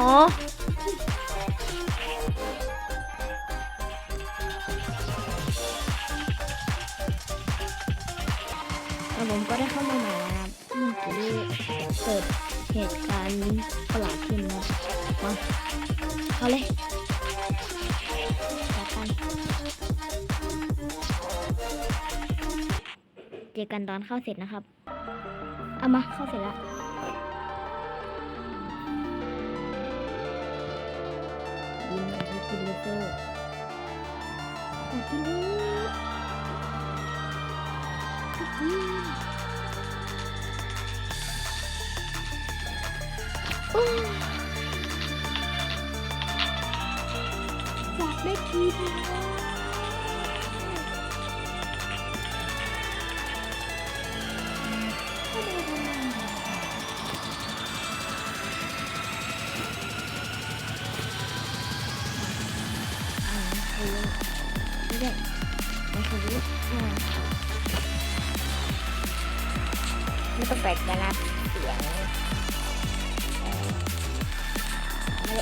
ฮะแล้วผมก็ได้เข้ามาใหม่นะครับเมื่อกี้เกิด เหตุการณ์ประหลาดขึ้นนะมาเอาเลยต่อกันเจอกันตอนเข้าเสร็จนะครับ เอามาเข้าเสร็จแล้วยินดีกินเลเซอร์ขอกินเลย กินโอ้ยอยากได้กินแล้วไมทำไมอ่าคือไม่ได้ไม่คืออ่าไม่ต้องแปลกใจนะเสียง ด้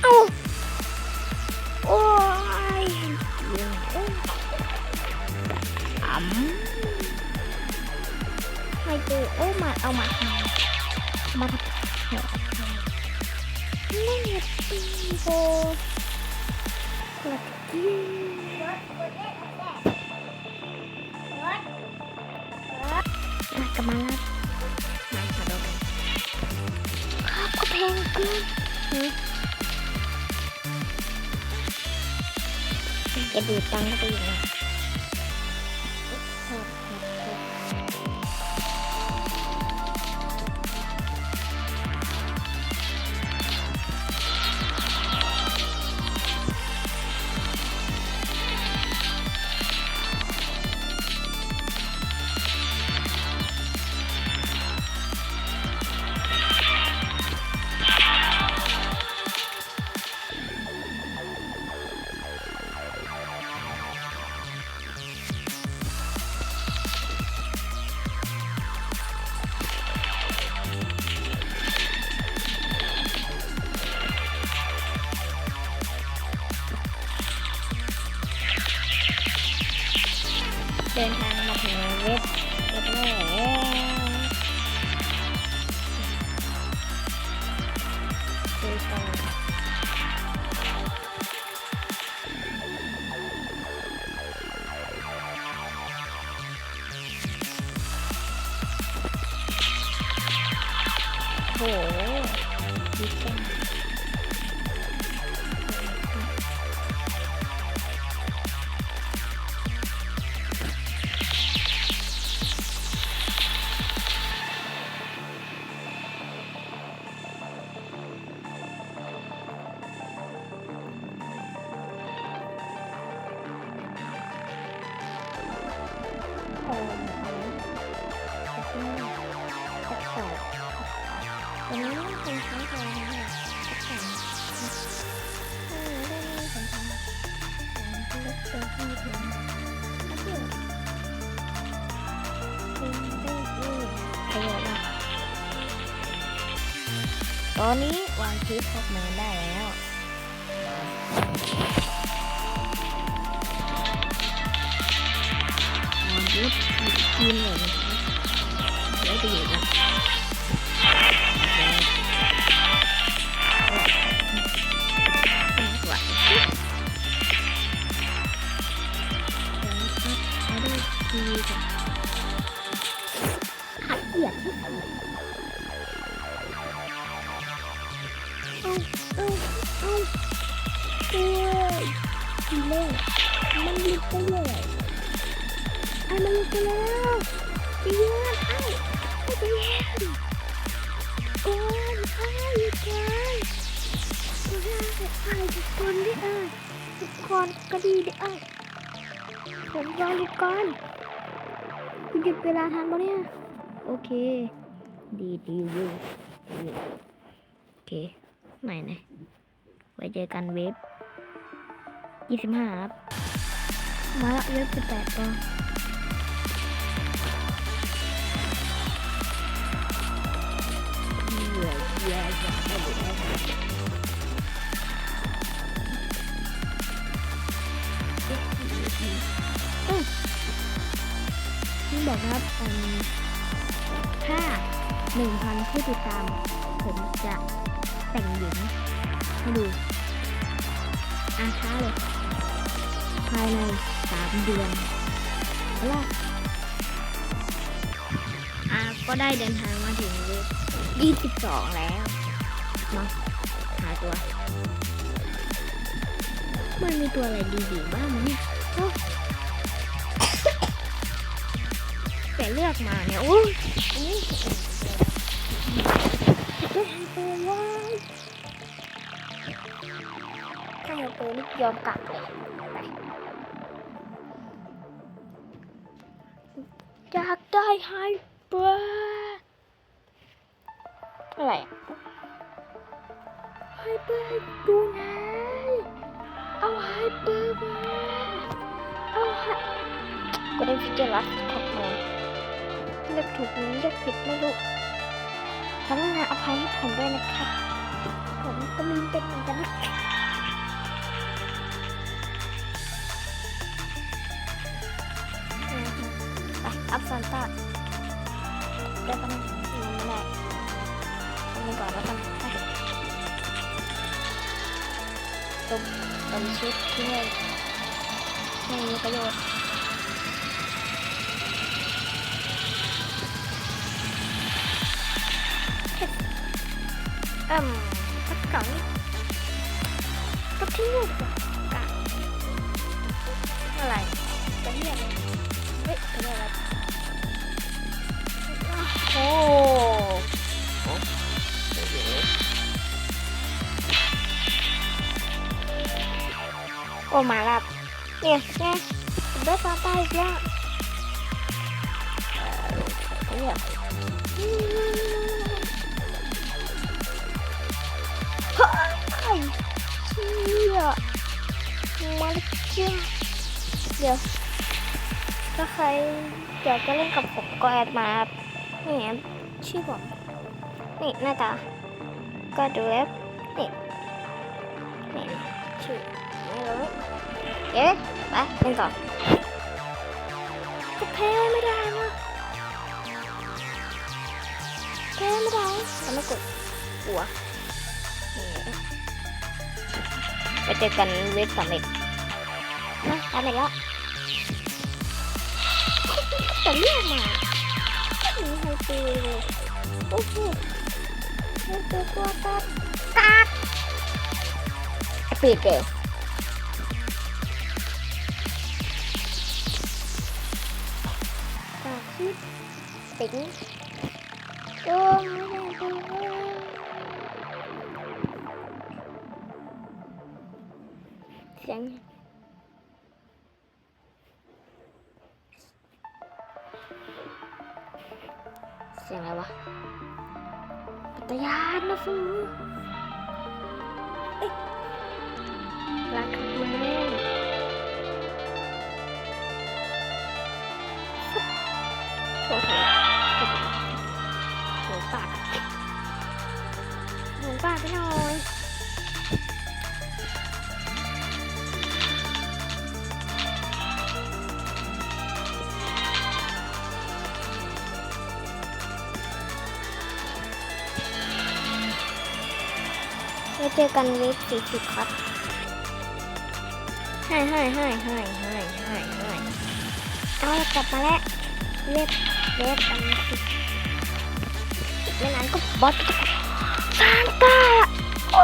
เอ้าโอ้ยอ๋ำไม่เจอโอ้มาเอามามาเล่นปีโบกดยิ้มกลับมาแล้วมาขอดูกันครับก็แพงเกิน จะดูดตังค์ก็ไปอยู่นะ เดินทางมาถึงเว็บเว็บแล้วคุยกันโหดีจัง อ้ตัดอันนี้เป็นครั้งแรกนะตัดต่อเออได้ไม่สำคัญการที่เล็กตัวที่ถึงถ้าเกิดเป็นได้เองประโยชน์ละตอนนี้วางคลิปพกมือได้แล้ว ทีมเลยได้ประโยชน์ละสวัสดี กคนก็ดีเด้อผมรอหยุดก่อนคุณหยุดเวลาทันปะเนี่ย โอเค ดีดีอยู่ดีโอเค ไหนไหนไว้เจอกันเว็บยี่สิบห้าครับ มาละเว็บสิบแปดตัว บอกนะครับถ้าหนึ่งพันผู้ติดตาม ผมจะแต่งหญิงให้ดูอาช้าเลย ภายในสามเดือนแล้วอาก็ได้เดินทางมาถึงวฟยี่สิบสองแล้วมาหาตัว มันมีตัวอะไรดีๆบ้างไหมเนี่ย แต่เลือกมาเนี่ยโอ้ยโอ้ยได้ตัวว้ายถ้าให้ตัวนี่ยอมกลับเลยอยากได้ไฮเปอร์อะไรไฮเปอร์ดูไหนเอาไฮเปอร์มาเอาไฮก็ได้ฟิเจอร์ลัสของมัน เลือกถูกหรือเลือกผิดไม่รู้ทำงานอภัยให้ผมด้วยนะครับผมก็ลืมเป็นเหมือนกันนะไปอัพซานต้าเดี๋ยวกันไม่ได้ทำนี้ก่อนแล้วกันไปตุมตุมชุดที่ไม่ไม่มีประโยชน์ เอิ่มสักกล่องนี่ก็ทิ้งเลยดีกว่ากะอะไรจะเรียก เฮ้ยเรียกอะไรโอ้โอ้มาแล้วเนี่ยเนี่ยผมาต้าอีกเชี่ยเดี๋ยว ถ้าใครอยากจะเล่นกับผมก็แอดมานี่ครับชื่อผมนี่หน้าตา ก็ดูแล้วนี่นี่ชื่อไม่รู้เอ๊ะไปเล่นต่อก็แพ้ไม่ได้นะแพ้ไม่ได้ทำไม่กดหัว เจอกันเวทสามเอ็ดนะสามเอ็ดแล้วแต่เรียกมาไม่มีใครตีโอ้โหตัวตัวกัดกัดปีกเกอกัดชิดติ๋งโอ้ไม่ได้ตีเลยเสียงเสียงอะไรวะปัตยานนะฟูรักกับแม่โอ้โหหมูปากหมูปากไปหน่อย เจอกันวีคสี่สิบครับให้ให้ให้ให้ให้ให้ให้เอาละกลับมาแล้วเล็บเล็บอันสิไม่นานก็บอสซานต้าโอ้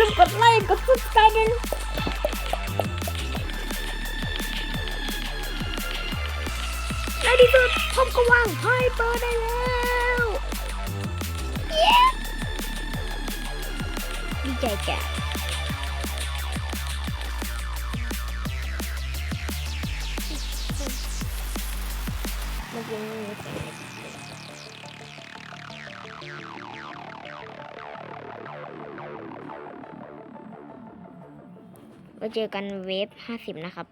ลืมกดไลค์กด subscribe ด้วยนะในที่สุดผมก็วางไฮเปอร์ได้แล้วเย้ดีใจแก ไว้เจอกันเวฟห้าสิบนะครับ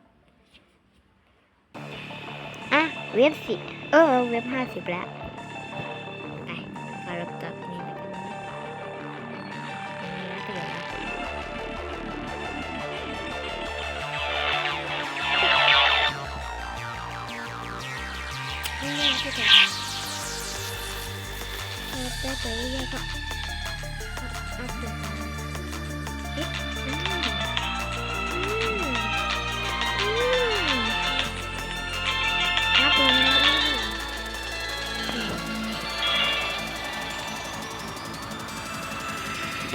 อะ เวฟสิเออ เวฟห้าสิบแล้ว ไปมารับกับนี่แล้วกันนะแล้วก็เดี๋ยวนะไม่ยากที่จะเออแต่แต่ยากก็อัพถึงเ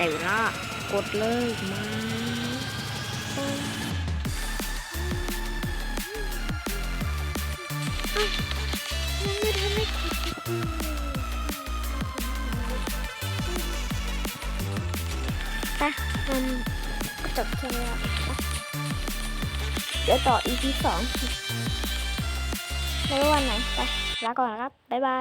แต่เวลากดเลยมาโอ้อ้าวยังไม่ทันได้กเลยไปมันก็จบแค่นี้แล้วไปเดี๋ยวต่อ EP สองไม่รู้วันไหน ไป ลาก่อนนะครับ บ๊ายบาย